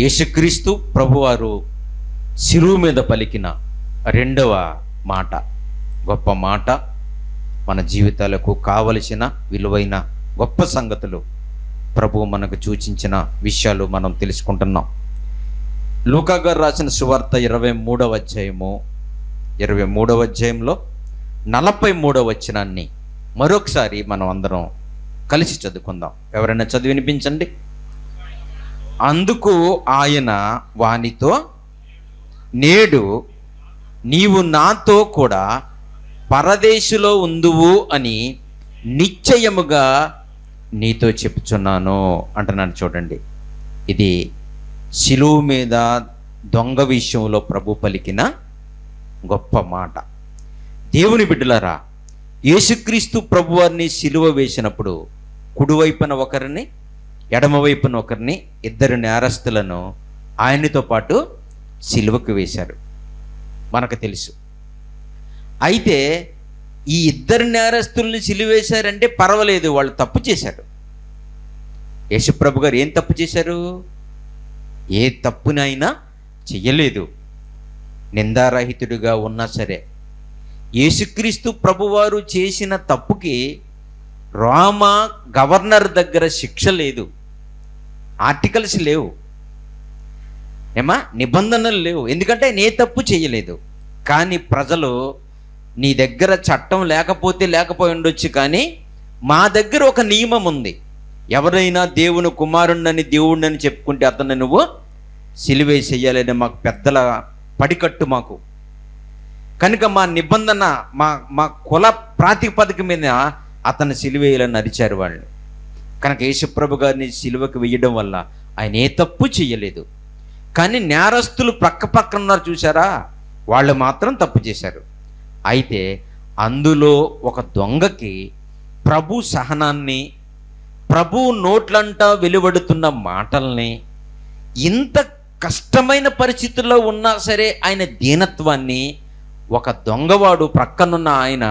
యేసుక్రీస్తు ప్రభువారు శిరువు మీద పలికిన రెండవ మాట గొప్ప మాట మన జీవితాలకు కావలసిన విలువైన గొప్ప సంగతులు ప్రభువు మనకు సూచించిన విషయాలు మనం తెలుసుకుంటున్నాం. లూకా గారు రాసిన సువార్త ఇరవై మూడవ అధ్యాయము ఇరవై మూడవ అధ్యాయంలో నలభై మూడవ వచనాన్ని మరొకసారి మనం అందరం కలిసి చదువుకుందాం. ఎవరైనా చదివి వినిపించండి. అందుకు ఆయన వానితో నేడు నీవు నాతో కూడా పరదేశులో ఉందువు అని నిశ్చయముగా నీతో చెప్పుచున్నాను అంటున్నాను చూడండి. ఇది శిలువు మీద దొంగ విషయంలో ప్రభు పలికిన గొప్ప మాట. దేవుని బిడ్డలారా యేసుక్రీస్తు ప్రభువారిని శిలువ వేసినప్పుడు కుడివైపున ఒకరిని ఎడమవైపున ఒకరిని ఇద్దరు నేరస్తులను ఆయనతో పాటు సిలువకు వేశారు. మనకు తెలుసు. అయితే ఈ ఇద్దరు నేరస్తుల్ని సిలివేశారంటే పర్వాలేదు వాళ్ళు తప్పు చేశారు. యేసుప్రభు గారు ఏం తప్పు చేశారు? ఏ తప్పునైనా చెయ్యలేదు. నిందారహితుడిగా ఉన్నా సరే. యేసుక్రీస్తు ప్రభువారు చేసిన తప్పుకి రోమా గవర్నర్ దగ్గర శిక్ష లేదు. ఆర్టికల్స్ లేవు. ఏమా? నిబంధనలు లేవు. ఎందుకంటే నే తప్పు చేయలేదు. కానీ ప్రజలు నీ దగ్గర చట్టం లేకపోతే లేకపోయి ఉండొచ్చు కానీ మా దగ్గర ఒక నియమం ఉంది. ఎవరైనా దేవుని కుమారుణ్ణని దేవుణ్ణని చెప్పుకుంటే అతన్ని నువ్వు సిలివేసేయాలని మాకు పెద్దల పడికట్టు మాకు. కనుక మా నిబంధన మా మా కుల ప్రాతిపదిక మీద అతను సిలివేయాలని అరిచారు వాళ్ళు. కనుక యేసుప్రభు గారిని సిలువకు వేయడం వల్ల ఆయన ఏ తప్పు చేయలేదు. కానీ నేరస్తులు ప్రక్క పక్కన ఉన్నారు చూసారా వాళ్ళు మాత్రం తప్పు చేశారు. అయితే అందులో ఒక దొంగకి ప్రభు సహనాన్ని ప్రభు నోట్లంట వెలువడుతున్న మాటల్ని ఇంత కష్టమైన పరిస్థితుల్లో ఉన్నా సరే ఆయన దీనత్వాన్ని ఒక దొంగవాడు ప్రక్కనున్న ఆయన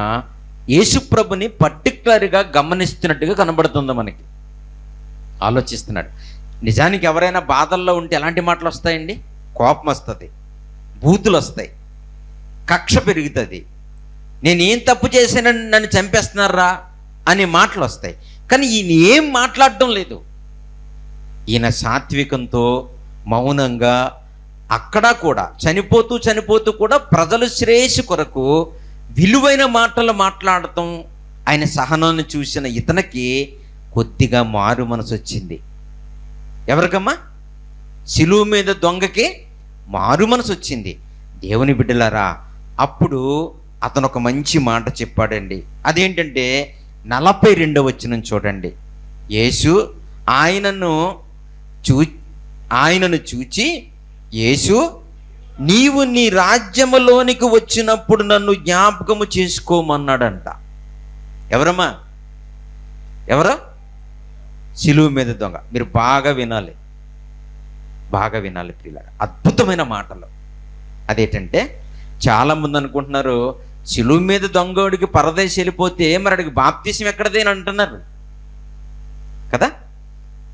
యేసుప్రభుని పర్టికులర్గా గమనిస్తున్నట్టుగా కనబడుతుంది మనకి. ఆలోచిస్తున్నాడు. నిజానికి ఎవరైనా బాధల్లో ఉంటే ఎలాంటి మాటలు వస్తాయండి? కోపం వస్తుంది బూతులు వస్తాయి కక్ష పెరుగుతుంది. నేను ఏం తప్పు చేశానని నన్ను చంపేస్తున్నారా అనే మాటలు వస్తాయి. కానీ ఈయన ఏం మాట్లాడటం లేదు. ఈయన సాత్వికంతో మౌనంగా అక్కడ కూడా చనిపోతూ చనిపోతూ కూడా ప్రజల శ్రేయస్సు కొరకు విలువైన మాటలు మాట్లాడటం ఆయన సహనాన్ని చూసిన ఇతనికి కొద్దిగా మారు మనసు వచ్చింది ఎవరికమ్మా? శిలువు మీద దొంగకి మారు మనసు వచ్చింది దేవుని బిడ్డలారా అప్పుడు అతను ఒక మంచి మాట చెప్పాడండి. అదేంటంటే నలభై రెండవ వచ్చిన చూడండి. యేసు ఆయనను చూ ఆయనను చూచి యేసు నీవు నీ రాజ్యములోనికి వచ్చినప్పుడు నన్ను జ్ఞాపకము చేసుకోమన్నాడంట. ఎవరమ్మా? ఎవరు? సిలువు మీద దొంగ. మీరు బాగా వినాలి. బాగా వినాలి ప్రియుల అద్భుతమైన మాటలు. అదేంటంటే చాలామంది అనుకుంటున్నారు సిలువు మీద దొంగోడికి పరదేశి వెళ్ళిపోతే మరి అడిగి బాప్తీసం ఎక్కడదే అని అంటున్నారు. కదా?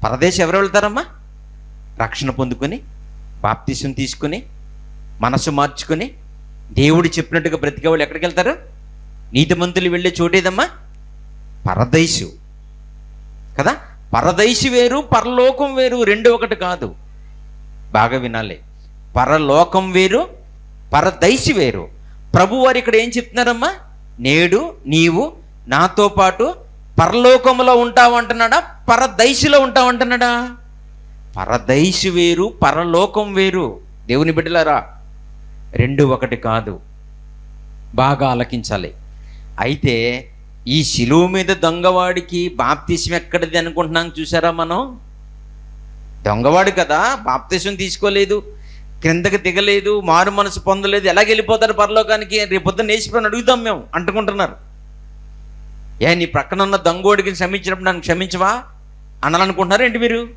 పరదేశం ఎవరు వెళ్తారమ్మా? రక్షణ పొందుకొని బాప్తీసం తీసుకుని మనసు మార్చుకొని దేవుడు చెప్పినట్టుగా బ్రతికే వాళ్ళు ఎక్కడికి వెళ్తారు? నీతిమంతులు వెళ్ళే చోటేదమ్మా? పరదేశు. కదా? పరదైసి వేరు పరలోకం వేరు రెండు ఒకటి కాదు. బాగా వినాలి. పరలోకం వేరు పరదైసి వేరు. ప్రభు వారు ఇక్కడ ఏం చెప్తున్నారమ్మా? నేడు నీవు నాతో పాటు పరలోకంలో ఉంటావు అంటున్నాడా పరదైసిలో ఉంటావు అంటున్నాడా పరదైసి వేరు పరలోకం వేరు. దేవుని బిడ్డలారా రెండు ఒకటి కాదు. బాగా ఆలకించాలి. అయితే ఈ శిలువు మీద దొంగవాడికి బాప్తీసం ఎక్కడిది అనుకుంటున్నాం చూసారా మనం? దొంగవాడు కదా బాప్తీసం తీసుకోలేదు క్రిందకి దిగలేదు మారు మనసు పొందలేదు ఎలాగ వెళ్ళిపోతారు పరలోకానికి? రేపొద్దున నేసిపోయిన అడుగుతాం మేము అంటుకుంటున్నారు. ఏ నీ ప్రక్కన ఉన్న దొంగోడికి క్షమించినప్పుడు నన్ను క్షమించవా? అనాలనుకుంటున్నారు ఏంటి మీరు?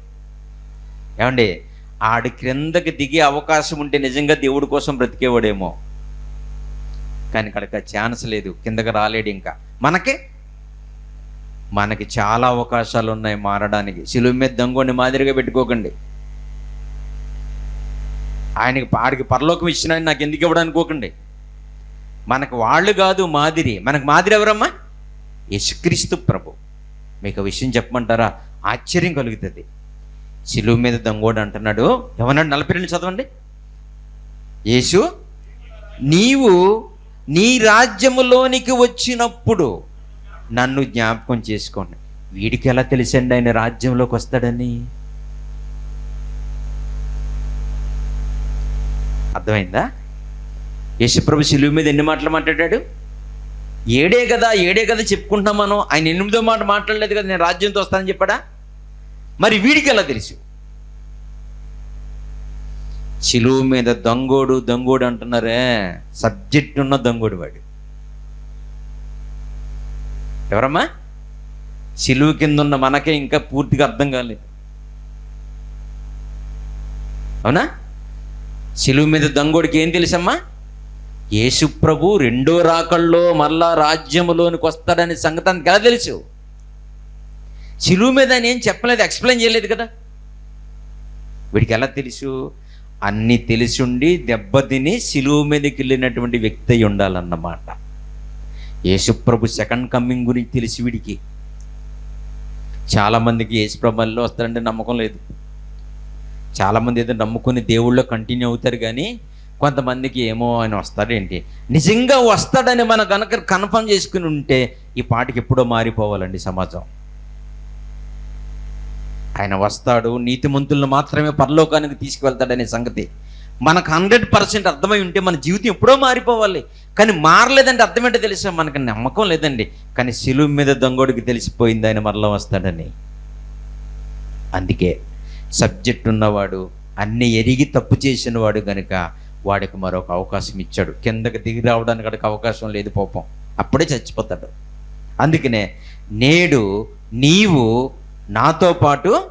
ఏమండి ఆడి క్రిందకి దిగే అవకాశం ఉంటే నిజంగా దేవుడి కోసం బ్రతికేవాడేమో. కానీ ఇక్కడ ఛాన్స్ లేదు కిందకి రాలేడు ఇంకా. మనకే? మనకి చాలా అవకాశాలు ఉన్నాయి మారడానికి. సిలువ మీద దంగోని మాదిరిగా పెట్టుకోకండి. ఆయనకి ఆడికి పరలోకం ఇచ్చిన నాకు ఎందుకు ఇవ్వడం అనుకోకండి మనకు వాళ్ళు కాదు మాదిరి. మనకు మాదిరి ఎవరమ్మా? యశుక్రీస్తు ప్రభు. మీకు విషయం చెప్పమంటారా? ఆశ్చర్యం కలుగుతుంది. సిలువు మీద దొంగోడు అంటున్నాడు. ఏమన్నాడు నలభై రెండు చదవండి. యేసు నీవు నీ రాజ్యములోనికి వచ్చినప్పుడు నన్ను జ్ఞాపకం చేసుకోండి. వీడికి ఎలా తెలిసండి ఆయన రాజ్యంలోకి వస్తాడని? అర్థమైందా? యేసుప్రభు శిలువు మీద ఎన్ని మాటలు మాట్లాడాడు? ఏడే కదా ఏడే కదా చెప్పుకుంటున్నాం మనం. ఆయన ఎనిమిదో మాట మాట్లాడలేదు కదా నేను రాజ్యంతో వస్తానని చెప్పాడా? మరి వీడికి ఎలా తెలుసు? చిలువు మీద దొంగోడు దొంగోడు అంటున్నారే? సబ్జెక్ట్ ఉన్న దొంగోడు వాడు. ఎవరమ్మా? చిలువు కింద ఉన్న మనకే ఇంకా పూర్తిగా అర్థం కాలేదు. అవునా? చిలువు మీద దొంగోడికి ఏం తెలుసమ్మా? యేసు ప్రభు రెండో రాకల్లో మళ్ళా రాజ్యములోనికి వస్తాడనే సంగతి ఎలా తెలుసు? చిలువు మీద ఆయన ఏం చెప్పలేదు ఎక్స్ప్లెయిన్ చేయలేదు కదా. వీడికి ఎలా తెలుసు? అన్ని తెలిసుండి దెబ్బతిని సిలువు మీదకి వెళ్ళినటువంటి వ్యక్తి అయి ఉండాలన్నమాట. యేసుప్రభు సెకండ్ కమ్మింగ్ గురించి తెలిసి వీడికి. చాలామందికి యేసుప్రభల్లో వస్తారంటే నమ్మకం లేదు. చాలామంది ఏదో నమ్ముకుని దేవుళ్ళో కంటిన్యూ అవుతారు కానీ కొంతమందికి ఏమో ఆయన వస్తాడేంటి? నిజంగా వస్తాడని మనం కనుక కన్ఫర్మ్ చేసుకుని ఉంటే ఈ పాటికి ఎప్పుడో మారిపోవాలండి సమాజం. ఆయన వస్తాడు నీతిమంతులను మాత్రమే పరలోకానికి తీసుకువెళ్తాడనే సంగతి. మనకు హండ్రెడ్ పర్సెంట్ అర్థమై ఉంటే మన జీవితం ఎప్పుడో మారిపోవాలి. కానీ మారలేదంటే అర్థం ఏంటో తెలుసా? మనకు నమ్మకం లేదండి. కానీ సిలువు మీద దొంగోడికి తెలిసిపోయింది ఆయన మరలా వస్తాడని. అందుకే సబ్జెక్ట్ ఉన్నవాడు అన్ని ఎరిగి తప్పు చేసిన వాడు గనుక వాడికి మరొక అవకాశం ఇచ్చాడు. కిందకి దిగి రావడానికి వాడికి అవకాశం లేదు పాపం. అప్పుడే చచ్చిపోతాడు. అందుకనే నేడు నీవు నాతో పాటు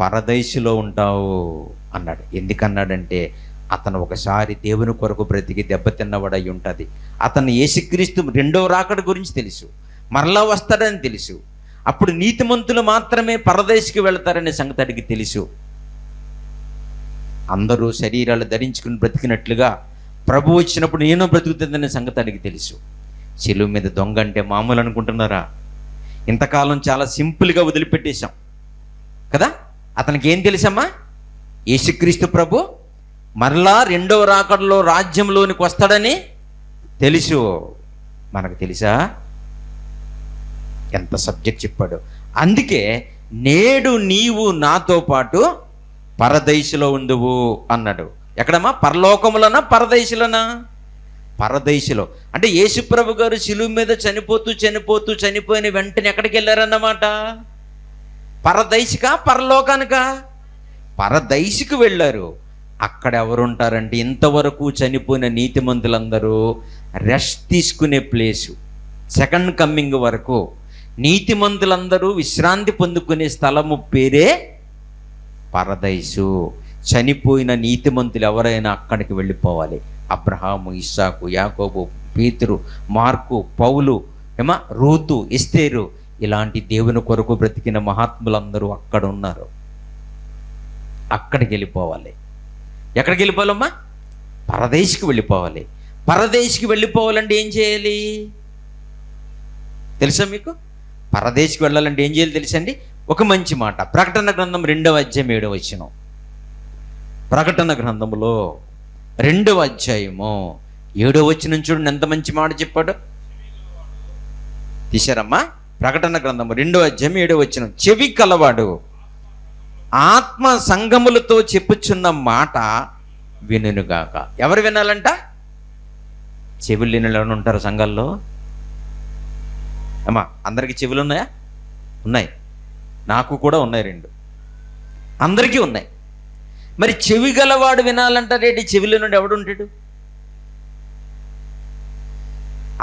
పరదైసులో ఉంటావు అన్నాడు. ఎందుకన్నాడంటే అతను ఒకసారి దేవుని కొరకు బ్రతికి దెబ్బతిన్నవాడై ఉంటుంది. అతను యేసుక్రీస్తు రెండో రాకడ గురించి తెలుసు మరలా వస్తాడని తెలుసు. అప్పుడు నీతిమంతులు మాత్రమే పరదేశికి వెళతారనే సంగతి అడిగి తెలుసు. అందరూ శరీరాలు ధరించుకుని బ్రతికినట్లుగా ప్రభు వచ్చినప్పుడు నేను బ్రతుకుతుందనే సంగతి అడిగి తెలుసు. చెలువు మీద దొంగ అంటే మామూలు అనుకుంటున్నారా? ఇంతకాలం చాలా సింపుల్గా వదిలిపెట్టేశాం. కదా? అతనికి ఏం తెలుసమ్మా? యేసుక్రీస్తు ప్రభు మరలా రెండవ రాకడలో రాజ్యంలోనికి వస్తాడని తెలుసు. మనకు తెలుసా? ఎంత సబ్జెక్ట్ చెప్పాడు. అందుకే నేడు నీవు నాతో పాటు పరదైసులో ఉండువు అన్నాడు. ఎక్కడమ్మా? పరలోకములనా? పరదైసులోనా పరదైసులో అంటే యేసుప్రభు గారు శిలువు మీద చనిపోతూ చనిపోతూ చనిపోయిన వెంటనే ఎక్కడికి వెళ్ళారన్నమాట? పరదైశిక పరలోకానిక? పరదైసికి వెళ్ళారు. అక్కడ ఎవరుంటారంటే ఇంతవరకు చనిపోయిన నీతిమంతులందరూ రెస్ట్ తీసుకునే ప్లేసు. సెకండ్ కమ్మింగ్ వరకు నీతిమంతులందరూ విశ్రాంతి పొందుకునే స్థలము పేరే పరదైసు చనిపోయిన నీతిమంతులు ఎవరైనా అక్కడికి వెళ్ళిపోవాలి. అబ్రహాము ఇస్సాకు యాకోబు పీతురు మార్కు పౌలు ఏమా రూతు ఇస్తేరు ఇలాంటి దేవుని కొరకు బ్రతికిన మహాత్ములందరూ అక్కడ ఉన్నారు అక్కడికి వెళ్ళిపోవాలి ఎక్కడికి వెళ్ళిపోవాలమ్మా పరదేశికి వెళ్ళిపోవాలి. పరదేశికి వెళ్ళిపోవాలంటే ఏం చేయాలి? తెలుసా మీకు? పరదేశికి వెళ్ళాలంటే ఏం చేయాలి తెలుసండి ఒక మంచి మాట. ప్రకటన గ్రంథం రెండవ అధ్యాయం ఏడవ వచ్చిన ప్రకటన గ్రంథములో రెండవ అధ్యాయము. ఏడో వచ్చిన చూడండి ఎంత మంచి మాట చెప్పాడు? తీశారమ్మా? ప్రకటన గ్రంథము రెండో అధ్యాయం ఏడో వచ్చిన చెవి కలవాడు. ఆత్మ సంగములతో చెప్పుచున్న మాట వినుగాక ఎవరు వినాలంట? చెవులు లేని ఉంటారు సంఘాల్లో అమ్మా అందరికీ చెవులు ఉన్నాయా? ఉన్నాయి. నాకు కూడా ఉన్నాయి రెండు. అందరికీ ఉన్నాయి. మరి చెవి గలవాడు వినాలంటారేంటి చెవిలో నుండి ఎవడు ఉంటాడు?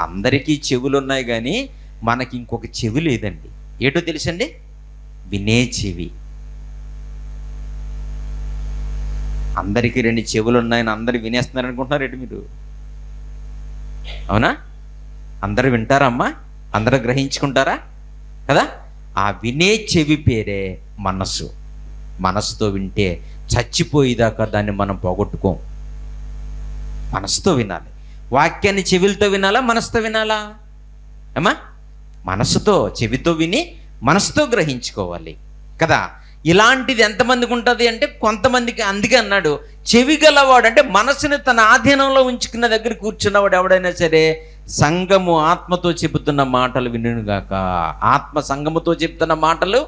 అందరికీ చెవులు ఉన్నాయి కానీ మనకి ఇంకొక చెవి లేదండి. ఏటో తెలుసండి? వినే చెవి. అందరికీ రెండు చెవులు ఉన్నాయని అందరు వినేస్తున్నారు అనుకుంటున్నారు ఏంటి మీరు? అవునా? అందరు వింటారమ్మా అందరూ గ్రహించుకుంటారా? కదా? ఆ వినే చెవి పేరే మనస్సు. మనసుతో వింటే చచ్చిపోయేదాకా దాన్ని మనం పోగొట్టుకోం. మనసుతో వినాలి. వాక్యాన్ని చెవిలతో వినాలా మనసుతో వినాలా? ఏమా? మనసుతో చెవితో విని మనసుతో గ్రహించుకోవాలి. కదా? ఇలాంటిది ఎంతమందికి ఉంటుంది అంటే కొంతమందికి అందుకే అన్నాడు చెవి గలవాడు అంటే మనసుని తన ఆధీనంలో ఉంచుకున్న దగ్గర కూర్చున్నవాడు ఎవడైనా సరే సంఘము ఆత్మతో చెబుతున్న మాటలు వినుగాక ఆత్మ సంఘముతో చెబుతున్న మాటలు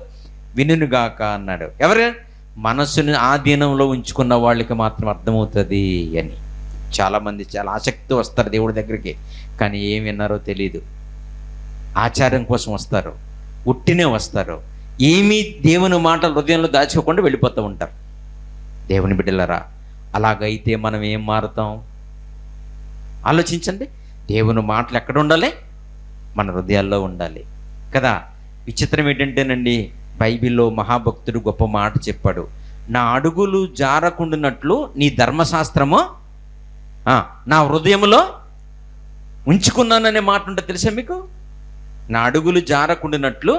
వినుగాక అన్నాడు. ఎవరు? మనసుని ఆధీనంలో ఉంచుకున్న వాళ్ళకి మాత్రం అర్థమవుతుంది అని. చాలామంది చాలా ఆసక్తి వస్తారు దేవుడి దగ్గరికి కానీ ఏం విన్నారో తెలియదు ఆచారం కోసం వస్తారు ఉట్టినే వస్తారు. ఏమీ దేవుని మాటలు హృదయంలో దాచుకోకుండా వెళ్ళిపోతూ ఉంటారు. దేవుని బిడ్డలరా అలాగైతే మనం ఏం మారుతాం? ఆలోచించండి. దేవుని మాటలు ఎక్కడ ఉండాలి? మన హృదయాల్లో ఉండాలి. కదా? విచిత్రం ఏంటంటేనండి బైబిల్లో మహాభక్తుడు గొప్ప మాట చెప్పాడు. నా అడుగులు జారకుండునట్లు నీ ధర్మశాస్త్రము నా హృదయంలో ఉంచుకున్నాననే మాట ఉంటుంది తెలుసా మీకు? నా అడుగులు జారకుండినట్లు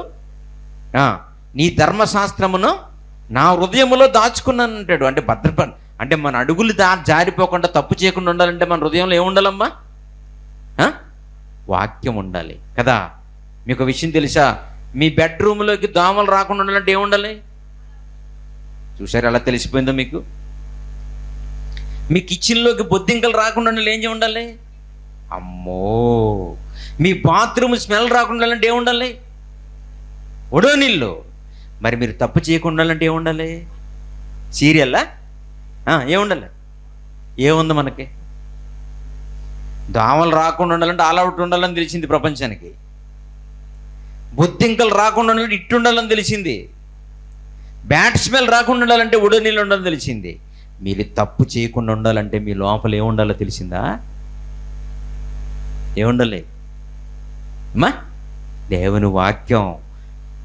నీ ధర్మశాస్త్రమును నా హృదయములో దాచుకున్నాను అంటాడు అంటే భద్రప అంటే మన అడుగులు దా జారిపోకుండా తప్పు చేయకుండా ఉండాలంటే మన హృదయంలో ఏముండాలమ్మా వాక్యం ఉండాలి కదా? మీకు విషయం తెలుసా? మీ బెడ్రూమ్లోకి దోమలు రాకుండా ఉండాలంటే ఏముండాలి చూసారు ఎలా తెలిసిపోయిందో మీకు? మీ కిచెన్లోకి బొద్దింకలు రాకుండా ఉండాలి ఏం ఉండాలి? అమ్మో! మీ బాత్రూమ్ స్మెల్ రాకుండా ఉండాలంటే ఏముండాలి ఒడో నీళ్ళు. మరి మీరు తప్పు చేయకుండా ఉండాలంటే ఏముండాలి సీరియల్లా ఏముండాలి ఏముంది మనకి? దోమలు రాకుండా ఉండాలంటే ఆల్ అవుట్ ఉండాలని తెలిసింది ప్రపంచానికి. బొద్దింకలు రాకుండా ఉండాలంటే తెలిసింది. బ్యాట్ స్మెల్ రాకుండా ఉండాలంటే ఉడనీళ్ళు ఉండాలని తెలిసింది. మీరు తప్పు చేయకుండా ఉండాలంటే మీ లోపల ఏముండాలో తెలిసిందా? ఏముండాలి అమ్మా దేవుని వాక్యం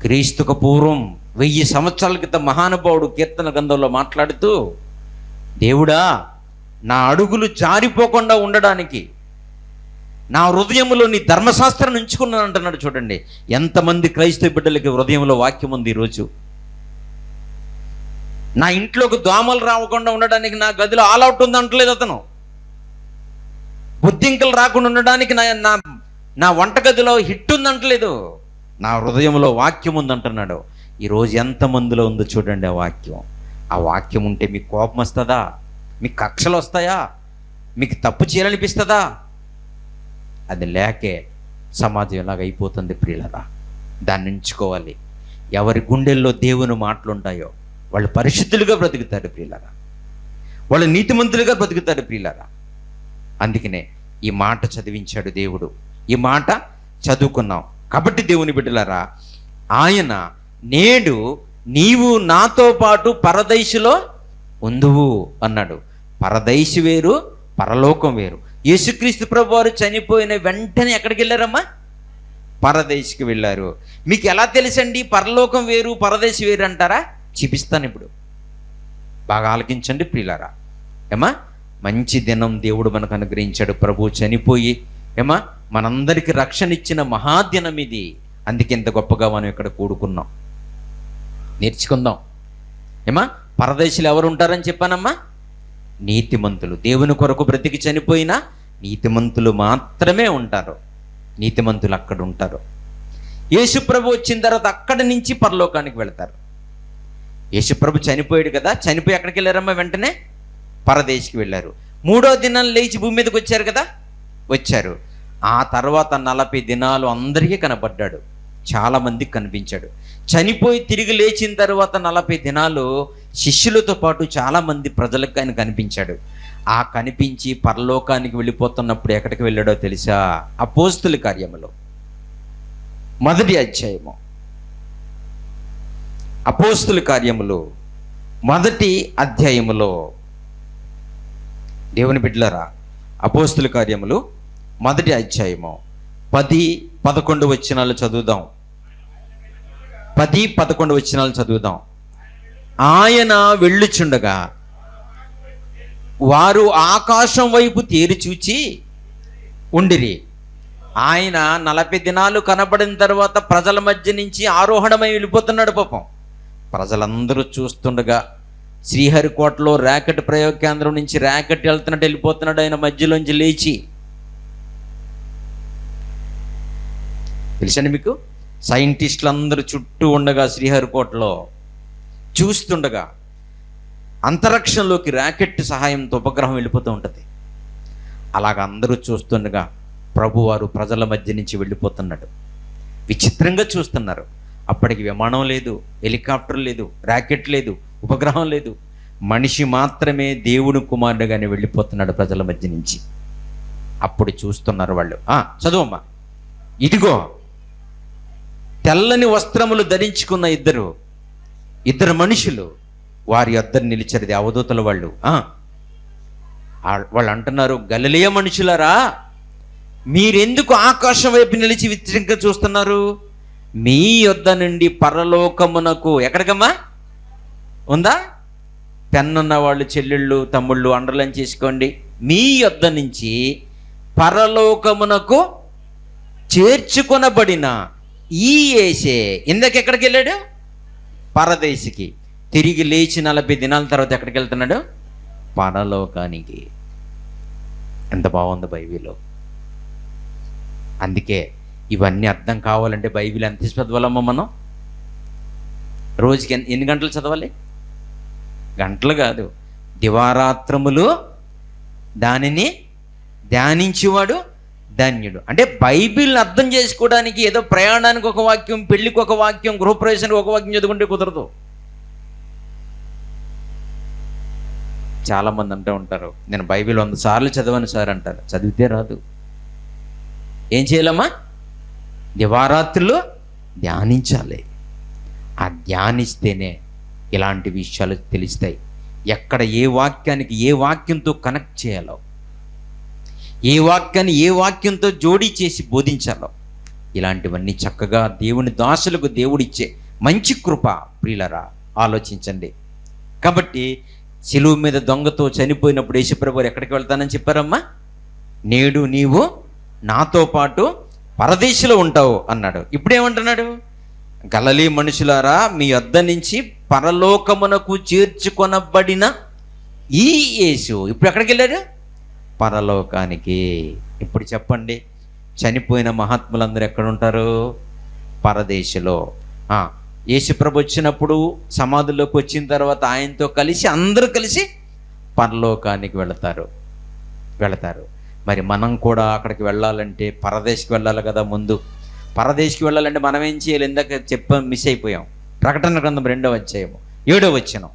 క్రీస్తుకు పూర్వం వెయ్యి సంవత్సరాల క్రితం మహానుభావుడు కీర్తన గ్రంథంలో మాట్లాడుతూ దేవుడా నా అడుగులు జారిపోకుండా ఉండడానికి నా హృదయంలో నీ ధర్మశాస్త్రం ఉంచుకున్నాను అంటున్నాడు చూడండి. ఎంతమంది క్రైస్తవ బిడ్డలకి హృదయంలో వాక్యం ఉంది ఈరోజు నా ఇంట్లోకి దోమలు రాకుండా ఉండడానికి నా గదిలో ఆల్ అవుట్ ఉంది అంటలేదు అతను. బుద్ధింకలు రాకుండా ఉండడానికి నా నా నా వంటగదిలో హిట్ ఉంది అంటలేదు. నా హృదయంలో వాక్యం ఉందంటున్నాడు ఈరోజు ఎంతమందిలో ఉందో చూడండి ఆ వాక్యం. ఆ వాక్యం ఉంటే మీకు కోపం వస్తుందా? మీకు కక్షలు వస్తాయా? మీకు తప్పు చేయాలనిపిస్తుందా? అది లేకే సమాజం ఎలాగ అయిపోతుంది ప్రియులరా. దాన్ని ఎంచుకోవాలి. ఎవరి గుండెల్లో దేవుని మాటలుంటాయో వాళ్ళు పరిశుద్ధులుగా బ్రతుకుతారు ప్రియులరా. వాళ్ళు నీతిమంతులుగా బ్రతుకుతారు ప్రియులరా. అందుకనే ఈ మాట చదివించాడు దేవుడు. ఈ మాట చదువుకున్నాం. కాబట్టి దేవుని బిడ్డలరా ఆయన నేడు నీవు నాతో పాటు పరదైశులో ఉందువు అన్నాడు. పరదైశి వేరు పరలోకం వేరు. యేసుక్రీస్తు ప్రభు వారు చనిపోయిన వెంటనే ఎక్కడికి వెళ్ళారమ్మా? పరదేశికి వెళ్ళారు. మీకు ఎలా తెలుసండి? పరలోకం వేరు పరదేశి వేరు అంటారా? చూపిస్తాను ఇప్పుడు. బాగా ఆలకించండి ప్రియులారా. ఏమా? మంచి దినం దేవుడు మనకు అనుగ్రహించాడు. ప్రభు చనిపోయి ఏమా? మనందరికీ రక్షణ ఇచ్చిన మహాదినం ఇది. అందుకే ఇంత గొప్పగా మనం ఇక్కడ కూడుకున్నాం. నేర్చుకుందాం. ఏమా? పరదేశులు ఎవరు ఉంటారని చెప్పానమ్మా? నీతిమంతులు. దేవుని కొరకు బ్రతికి చనిపోయినా నీతిమంతులు మాత్రమే ఉంటారు. నీతిమంతులు అక్కడ ఉంటారు. యేసుప్రభు వచ్చిన తర్వాత అక్కడి నుంచి పరలోకానికి వెళతారు. యేసుప్రభు చనిపోయాడు కదా చనిపోయి ఎక్కడికి వెళ్ళారమ్మా వెంటనే? పరదేశికి వెళ్ళారు. మూడో దినం లేచి భూమి మీదకి వచ్చారు కదా? వచ్చారు. ఆ తర్వాత నలభై దినాలు అందరికీ కనబడ్డాడు. చాలామందికి కనిపించాడు. చనిపోయి తిరిగి లేచిన తర్వాత నలభై దినాలు శిష్యులతో పాటు చాలా మంది ప్రజలకు ఆయన కనిపించాడు. ఆ కనిపించి పరలోకానికి వెళ్ళిపోతున్నప్పుడు ఎక్కడికి వెళ్ళాడో తెలుసా? అపోస్తుల కార్యములో. మొదటి అధ్యాయము. అపోస్తుల కార్యములు. మొదటి అధ్యాయములో. దేవుని బిడ్డలరా అపోస్తుల కార్యములు మొదటి అధ్యాయము. పది పదకొండు వచ్చినాలు చదువుదాం. పది పదకొండు వచ్చినాలు చదువుదాం. ఆయన వెళ్ళుచుండగా వారు ఆకాశం వైపు తేరి చూచి ఉండిరి. ఆయన నలభై దినాలు కనబడిన తర్వాత ప్రజల మధ్య నుంచి ఆరోహణమై వెళ్ళిపోతున్నాడు పాపం. ప్రజలందరూ చూస్తుండగా శ్రీహరికోటలో ర్యాకెట్ ప్రయోగ కేంద్రం నుంచి ర్యాకెట్ వెళ్తున్నట్టు వెళ్ళిపోతున్నాడు ఆయన మధ్యలోంచి లేచి. తెలుసండి మీకు? సైంటిస్టులు అందరూ చుట్టూ ఉండగా శ్రీహరికోటలో చూస్తుండగా అంతరిక్షంలోకి ర్యాకెట్ సహాయంతో ఉపగ్రహం వెళ్ళిపోతూ ఉంటుంది. అలాగ అందరూ చూస్తుండగా ప్రభువారు ప్రజల మధ్య నుంచి వెళ్ళిపోతున్నాడు. విచిత్రంగా చూస్తున్నారు. అప్పటికి విమానం లేదు హెలికాప్టర్ లేదు ర్యాకెట్ లేదు ఉపగ్రహం లేదు. మనిషి మాత్రమే దేవుని కుమారుడుగానే వెళ్ళిపోతున్నాడు ప్రజల మధ్య నుంచి. అప్పుడు చూస్తున్నారు వాళ్ళు. చదువమ్మా. ఇదిగో తెల్లని వస్త్రములు ధరించుకున్న ఇద్దరు ఇద్దరు మనుషులు వారి వద్దరు నిలిచారు. అవధూతల వాళ్ళు. వాళ్ళు అంటున్నారు గలలియ మనుషులారా మీరెందుకు ఆకాశం వైపు నిలిచి విచిత్రంగా చూస్తున్నారు? మీ యొద్ద నుండి పరలోకమునకు ఎక్కడికమ్మా? ఉందా? పెన్నున్న వాళ్ళు చెల్లెళ్ళు తమ్ముళ్ళు అండర్లైన్ చేసుకోండి. మీ యొద్ద నుంచి పరలోకమునకు చేర్చుకొనబడిన ఈ ఏసే ఇందకెక్కడికి వెళ్ళాడు? పరదేశికి. తిరిగి లేచి నలభై దినాల తర్వాత ఎక్కడికి వెళ్తున్నాడు? పరలోకానికి. ఎంత బాగుంది బైబిల్లో అందుకే ఇవన్నీ అర్థం కావాలంటే బైబిల్ ఎంత చదవాలమ్మా మనం? రోజుకి ఎన్ని- ఎన్ని గంటలు చదవాలి? గంటలు కాదు. దివారాత్రములు దానిని ధ్యానించేవాడు ధన్యుడు. అంటే బైబిల్ అర్థం చేసుకోవడానికి ఏదో ప్రయాణానికి ఒక వాక్యం పెళ్ళికి ఒక వాక్యం గృహప్రవేశానికి ఒక వాక్యం చదువుకుంటే కుదరదు. చాలా మంది అంటూ ఉంటారు నేను బైబిల్ వంద సార్లు చదవను సార్ అంటారు. చదివితే రాదు. ఏం చేయాలమ్మా? దివారాత్రులు ధ్యానించాలి. ఆ ధ్యానిస్తేనే ఇలాంటి విషయాలు తెలుస్తాయి. ఎక్కడ ఏ వాక్యానికి ఏ వాక్యంతో కనెక్ట్ చేయాలో. ఏ వాక్యాన్ని ఏ వాక్యంతో జోడీ చేసి బోధించాలో. ఇలాంటివన్నీ చక్కగా దేవుని దాసులకు దేవుడిచ్చే మంచి కృప ప్రియులరా ఆలోచించండి. కాబట్టి చెలువు మీద దొంగతో చనిపోయినప్పుడు యేసుప్రభు ఎక్కడికి వెళ్తానని చెప్పారమ్మా? నేడు నీవు నాతో పాటు పరదేశిలో ఉంటావు అన్నాడు. ఇప్పుడేమంటున్నాడు? గలలీ మనుషులారా మీ వద్ద నుంచి పరలోకమునకు చేర్చుకొనబడిన ఈ యేసు. ఇప్పుడు ఎక్కడికి వెళ్ళాడు? పరలోకానికి. ఇప్పుడు చెప్పండి చనిపోయిన మహాత్ములందరూ ఎక్కడ ఉంటారు పరదేశంలో యేసుప్రభు వచ్చినప్పుడు సమాధుల్లోకి వచ్చిన తర్వాత ఆయనతో కలిసి అందరూ కలిసి పరలోకానికి వెళతారు. వెళతారు. మరి మనం కూడా అక్కడికి వెళ్ళాలంటే పరదేశ్కి వెళ్ళాలి కదా ముందు. పరదేశ్కి వెళ్ళాలంటే మనం ఏం చేయాలి? ఇందాక చెప్ప మిస్ అయిపోయాం. ప్రకటన గ్రంథం రెండో అధ్యాయము ఏడో వచ్చినాం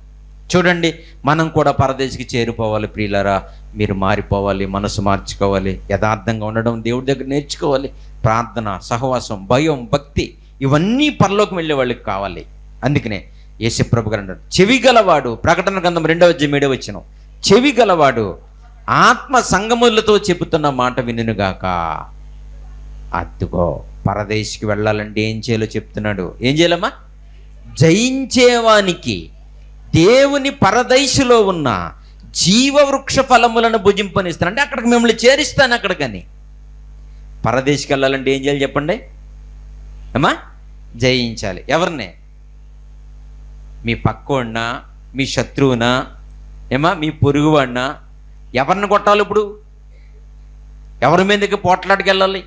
చూడండి మనం కూడా పరదేశికి చేరిపోవాలి ప్రియులరా. మీరు మారిపోవాలి మనసు మార్చుకోవాలి యథార్థంగా ఉండడం దేవుడి దగ్గర నేర్చుకోవాలి. ప్రార్థన సహవాసం భయం భక్తి ఇవన్నీ పరలోకం వెళ్ళే వాళ్ళకి కావాలి. అందుకనే యేసుప్రభు గారు అంటారు చెవి గలవాడు ప్రకటన గ్రంథం రెండవ జమేడో వచ్చిన చెవి గలవాడు ఆత్మ సంగములతో చెబుతున్న మాట వినుగాక అద్దుకో పరదేశికి వెళ్ళాలంటే ఏం చేయాలో చెప్తున్నాడు. ఏం చేయాలమ్మా? జయించేవానికి దేవుని పరదైసులో ఉన్న జీవవృక్ష ఫలములను భుజింపనిస్తాను. అంటే అక్కడికి మిమ్మల్ని చేరిస్తాను అక్కడికని పరదేశికి వెళ్ళాలంటే ఏం చేయాలి చెప్పండి? ఏమా జయించాలి. ఎవరిని? మీ పక్కోడినా మీ శత్రువునా? ఏమా మీ పొరుగువాడినా? ఎవరిని కొట్టాలి ఇప్పుడు? ఎవరి మీదకి పోట్లాడికి వెళ్ళాలి?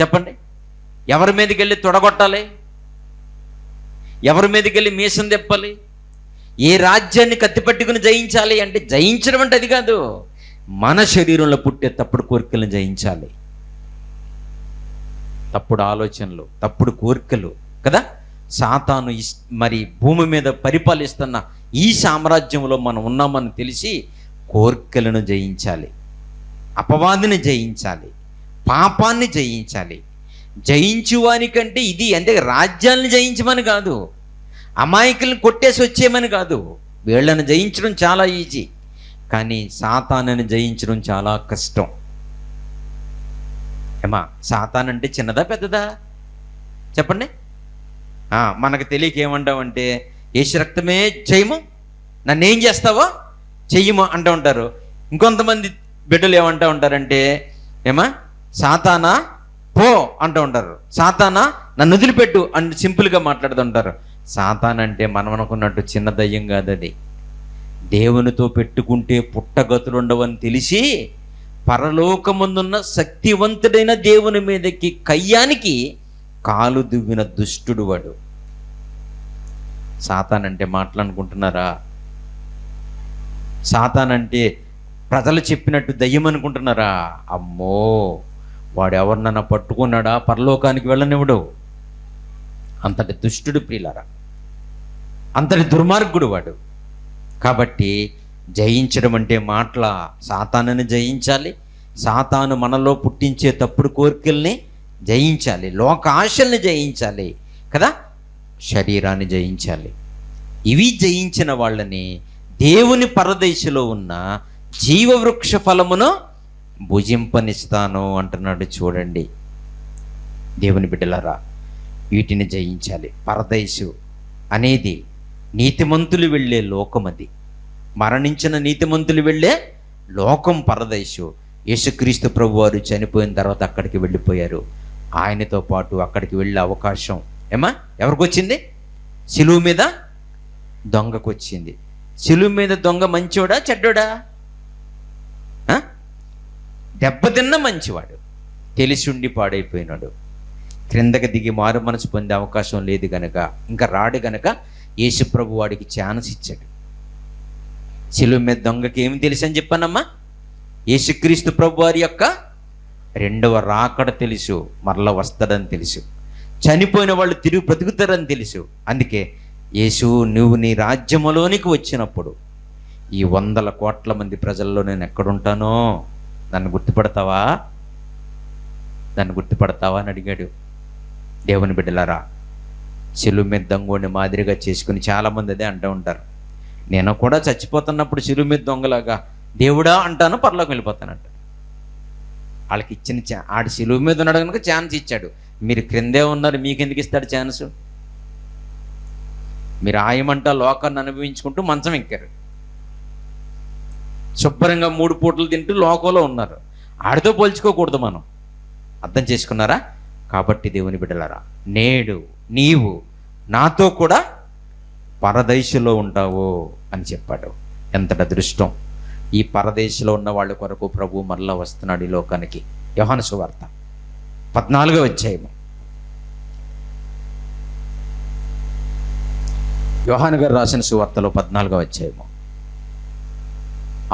చెప్పండి. ఎవరి మీదకి వెళ్ళి తొడగొట్టాలి? ఎవరి మీదకి వెళ్ళి మీసం తెప్పాలి? ఏ రాజ్యాన్ని కత్తిపట్టుకుని జయించాలి అంటే జయించడం అంటే అది కాదు. మన శరీరంలో పుట్టే తప్పుడు కోరికలను జయించాలి. తప్పుడు ఆలోచనలు తప్పుడు కోరికలు కదా? సాతాను ఇస్ మరి భూమి మీద పరిపాలిస్తున్న ఈ సామ్రాజ్యంలో మనం ఉన్నామని తెలిసి కోరికలను జయించాలి. అపవాదిని జయించాలి. పాపాన్ని జయించాలి. జయించువానికంటే ఇది అంటే రాజ్యాలను జయించమని కాదు. అమాయకులను కొట్టేసి వచ్చేయమని కాదు. వీళ్ళని జయించడం చాలా ఈజీ. కానీ సాతానని జయించడం చాలా కష్టం. ఏమా సాతాన్ అంటే చిన్నదా పెద్దదా? చెప్పండి. మనకు తెలియక ఏమంటామంటే ఏసు రక్తమే చేయము నన్ను ఏం చేస్తావో చెయ్యము అంటూ ఉంటారు. ఇంకొంతమంది బిడ్డలు ఏమంటూ ఉంటారంటే ఏమా సాతానా పో అంటూ ఉంటారు. సాతానా నన్ను వదిలిపెట్టు అని సింపుల్గా మాట్లాడుతుంటారు సాతాన్ అంటే మనం అనుకున్నట్టు చిన్న దయ్యం కాదు అది దేవునితో పెట్టుకుంటే పుట్టగతులుండవని తెలిసి పరలోకముందున్న శక్తివంతుడైన దేవుని మీదకి కయ్యానికి కాలు దువ్విన దుష్టుడు వాడు. సాతాన్ అంటే మాట్లాడుకుంటున్నారా? సాతాన్ అంటే ప్రజలు చెప్పినట్టు దయ్యం అనుకుంటున్నారా? అమ్మో! వాడు ఎవరినన్నా పట్టుకున్నాడా? పరలోకానికి వెళ్ళనివ్వడు. అంతటి దుష్టుడు ప్రియులరా. అంతటి దుర్మార్గుడు వాడు. కాబట్టి జయించడం అంటే మాటల సాతానని జయించాలి. సాతాను మనలో పుట్టించే తప్పుడు కోరికల్ని జయించాలి. లోక ఆశల్ని జయించాలి. కదా? శరీరాన్ని జయించాలి. ఇవి జయించిన వాళ్ళని దేవుని పరదేశిలో ఉన్న జీవవృక్ష ఫలమును భుజింపనిస్తాను అంటున్నాడు చూడండి. దేవుని బిడ్డలరా వీటిని జయించాలి. పరదేశు అనేది నీతిమంతులు వెళ్ళే లోకం అది. మరణించిన నీతిమంతులు వెళ్ళే లోకం పరదేశు. యేసుక్రీస్తు ప్రభు వారు చనిపోయిన తర్వాత అక్కడికి వెళ్ళిపోయారు. ఆయనతో పాటు అక్కడికి వెళ్ళే అవకాశం ఏమా? ఎవరికి వచ్చింది సిలువు మీద దొంగకు వచ్చింది సిలువు మీద దొంగ మంచోడా? చెడ్డోడా? దెబ్బతిన్న మంచివాడు. తెలిసి ఉండి పాడైపోయినాడు. క్రిందకి దిగి మారు మనసు పొందే అవకాశం లేదు గనక ఇంకా రాడు గనక యేసుప్రభు వాడికి ఛాన్స్ ఇచ్చాడు. శిలువ మీద దొంగకి ఏమి తెలుసు అని చెప్పానమ్మా? యేసుక్రీస్తు ప్రభు వారి యొక్క రెండవ రాకడ తెలుసు మరల వస్తాడని తెలుసు. చనిపోయిన వాళ్ళు తిరిగి బ్రతుకుతారని తెలుసు. అందుకే యేసు నువ్వు నీ రాజ్యములోనికి వచ్చినప్పుడు ఈ వందల కోట్ల మంది ప్రజల్లో నేను ఎక్కడుంటానో నన్ను గుర్తుపడతావా? నన్ను గుర్తుపడతావా అని అడిగాడు దేవుని బిడ్డలారా. చెలువు మీద దొంగోడిని మాదిరిగా చేసుకుని చాలామంది అదే అంటూ ఉంటారు. నేను కూడా చచ్చిపోతున్నప్పుడు చెలువు మీద దొంగలాగా దేవుడా అంటాను పరలోకి వెళ్ళిపోతానంట. వాళ్ళకి ఇచ్చిన ఛా ఆడి సిలువు మీద ఉన్నాడు కనుక ఛాన్స్ ఇచ్చాడు. మీరు క్రిందే ఉన్నారు మీకు ఎందుకు ఇస్తాడు ఛాన్స్? మీరు ఆయమంట లోకాన్ని అనుభవించుకుంటూ మంచం ఎక్కారు. శుభ్రంగా మూడు పూటలు తింటూ లోకంలో ఉన్నారు. ఆడితో పోల్చుకోకూడదు మనం. అర్థం చేసుకున్నారా? కాబట్టి దేవుని బిడ్డలారా నేడు నీవు నాతో కూడా పరదేశంలో ఉంటావు అని చెప్పాడు. ఎంతటి అదృష్టం. ఈ పరదేశంలో ఉన్న వాళ్ళ కొరకు ప్రభు మరలా వస్తున్నాడు ఈ లోకానికి. యోహాను సువార్త పద్నాలుగో అధ్యాయము యోహాను గారు రాసిన సువార్తలో పద్నాలుగో అధ్యాయము.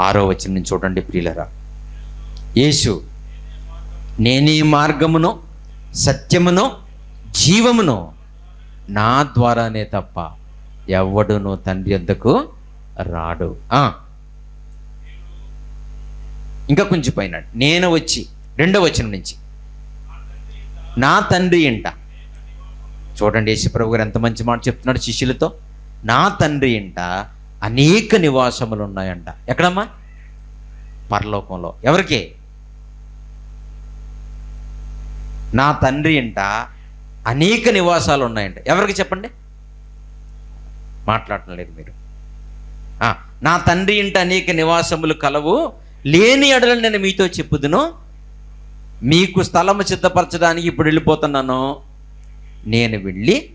ఆరో వచ్చిన నుంచి చూడండి ప్రియులరా. యేసు నేనే మార్గమును సత్యమును జీవమును నా ద్వారానే తప్ప ఎవడును తండ్రి వద్దకు రాడు. ఇంకా కొంచెం పైన నేను వచ్చి రెండో వచనం నుంచి. నా తండ్రి ఇంట. చూడండి యేసుప్రభు గారు ఎంత మంచి మాట చెప్తున్నాడు శిష్యులతో. నా తండ్రి ఇంట అనేక నివాసములు ఉన్నాయంట ఎక్కడమ్మా? పరలోకంలో. ఎవరికి? నా తండ్రి ఇంట అనేక నివాసాలు ఉన్నాయంట ఎవరికి చెప్పండి? మాట్లాడటం లేదు మీరు నా తండ్రి ఇంట అనేక నివాసములు కలవు. లేని ఎడలు నేను మీతో చెప్పుదును. మీకు స్థలము సిద్ధపరచడానికి ఇప్పుడు వెళ్ళిపోతున్నాను. నేను వెళ్ళి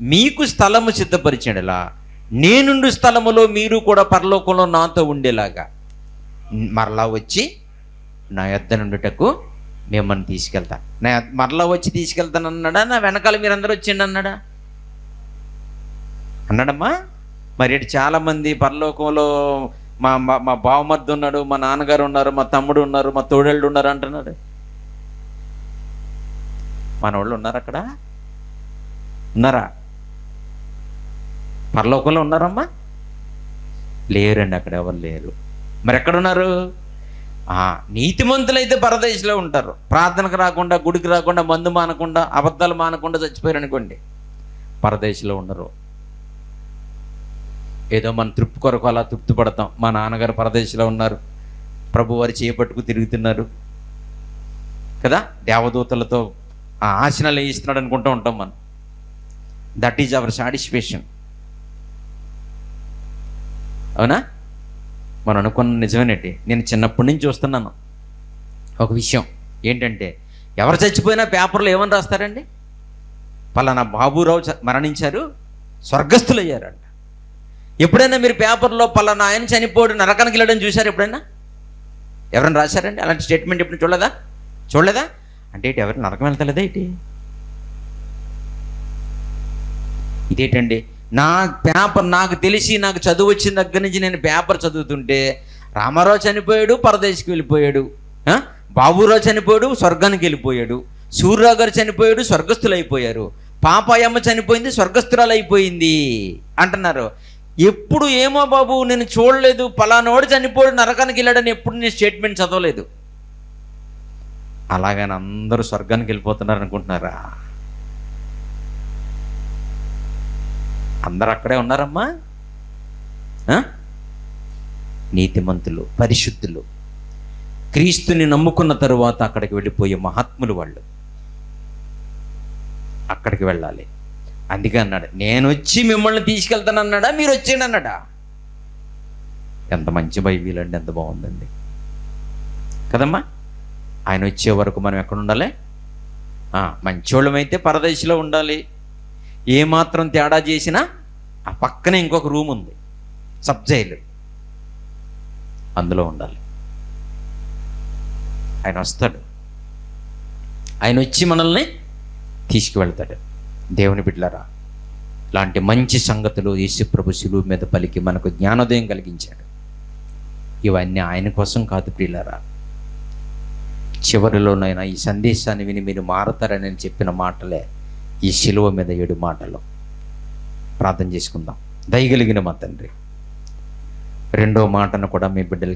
మీకు స్థలము సిద్ధపరిచేలా నేనుండు స్థలములో మీరు కూడా పరలోకంలో నాతో ఉండేలాగా. మరలా వచ్చి నా యొద్ద నుండుటకు మిమ్మల్ని తీసుకెళ్తా. నా మరలా వచ్చి తీసుకెళ్తాను అన్నాడా నా వెనకాల మీరందరూ వచ్చిండి అన్నాడా? అన్నాడమ్మా మరి ఇటు చాలామంది పరలోకంలో మా మా మా బావమర్ది ఉన్నాడు మా నాన్నగారు ఉన్నారు మా తమ్ముడు ఉన్నారు మా తోడేళ్ళు ఉన్నారు అంటున్నాడు. మన వాళ్ళు ఉన్నారు అక్కడ? ఉన్నారా? పరలోకంలో ఉన్నారమ్మా? లేరండి అక్కడ ఎవరు లేరు. మరి ఎక్కడున్నారు నీతిమంతులైతే పరదేశంలో ఉంటారు. ప్రార్థనకు రాకుండా గుడికి రాకుండా మందు మానకుండా అబద్ధాలు మానకుండా చచ్చిపోయారు అనుకోండి పరదేశంలో ఉండరు. ఏదో మన తృప్తి కొరకు అలా తృప్తి పడతాం మా నాన్నగారు పరదేశంలో ఉన్నారు. ప్రభువారి చేపట్టుకు తిరుగుతున్నారు. కదా? దేవదూతలతో ఆ ఆశనాలు వేయిస్తున్నాడు అనుకుంటూ ఉంటాం మనం. దట్ ఈజ్ అవర్ సాటిస్ఫాక్షన్ అవునా? మనం అనుకున్న నిజమేనండి. నేను చిన్నప్పటి నుంచి చూస్తున్నాను. ఒక విషయం ఏంటంటే ఎవరు చచ్చిపోయినా పేపర్లో ఏమని రాస్తారండి? పలానా బాబురావు మరణించారు స్వర్గస్థులు అయ్యారంట ఎప్పుడైనా మీరు పేపర్లో పలానా ఆయన చనిపోడు నరకానికి వెళ్ళడం చూశారు ఎప్పుడైనా? ఎవరైనా రాశారండి? అలాంటి స్టేట్మెంట్ ఎప్పుడు చూడలేదా? చూడలేదా? అంటే ఇటు ఎవరు నరకం వెళ్తలేదా ఇటు? ఇదేంటండి? నా పేపర్ నాకు తెలిసి నాకు చదువు వచ్చిన దగ్గర నుంచి నేను పేపర్ చదువుతుంటే రామారావు చనిపోయాడు పరదేశికి వెళ్ళిపోయాడు. బాబురావు చనిపోయాడు స్వర్గానికి వెళ్ళిపోయాడు. సూర్యరావు గారు చనిపోయాడు స్వర్గస్థులు అయిపోయారు. పాపాయమ్మ చనిపోయింది స్వర్గస్థురాలు అయిపోయింది అంటున్నారు. ఎప్పుడు ఏమో బాబు నేను చూడలేదు. పలానోడు చనిపోయాడు నరకానికి వెళ్ళాడని ఎప్పుడు నేను స్టేట్మెంట్ చదవలేదు. అలాగని అందరూ స్వర్గానికి వెళ్ళిపోతున్నారు అనుకుంటున్నారా అందరు అక్కడే ఉన్నారమ్మా. నీతిమంతులు పరిశుద్ధులు. క్రీస్తుని నమ్ముకున్న తరువాత అక్కడికి వెళ్ళిపోయే మహాత్ములు వాళ్ళు. అక్కడికి వెళ్ళాలి. అందుకే అన్నాడు నేను వచ్చి మిమ్మల్ని తీసుకెళ్తాను అన్నాడా మీరు వచ్చేయండి అన్నాడా ఎంత మంచి బైబిల్ అండి ఎంత బాగుందండి. కదమ్మా? ఆయన వచ్చే వరకు మనం ఎక్కడ ఉండాలి? మంచోళ్ళమైతే పరదేశిలో ఉండాలి. ఏమాత్రం తేడా చేసినా ఆ పక్కనే ఇంకొక రూమ్ ఉంది సబ్ జైలు అందులో ఉండాలి. ఆయన వస్తాడు. ఆయన వచ్చి మనల్ని తీసుకువెళ్తాడు. దేవుని బిడ్డలరా ఇలాంటి మంచి సంగతులు యేసుప్రభు శిలువు మీద పలికి మనకు జ్ఞానోదయం కలిగించాడు. ఇవన్నీ ఆయన కోసం కాదు ప్రియులారా. చివరిలోనైనా ఈ సందేశాన్ని విని మీరు మారతారని నేను చెప్పిన మాటలే. ఈ శిలువ మీద ఏడు మాటలు. ప్రార్థన చేసుకుందాం. దయగలిగిన మా తండ్రి రెండో మాటను కూడా మీ బిడ్డలకి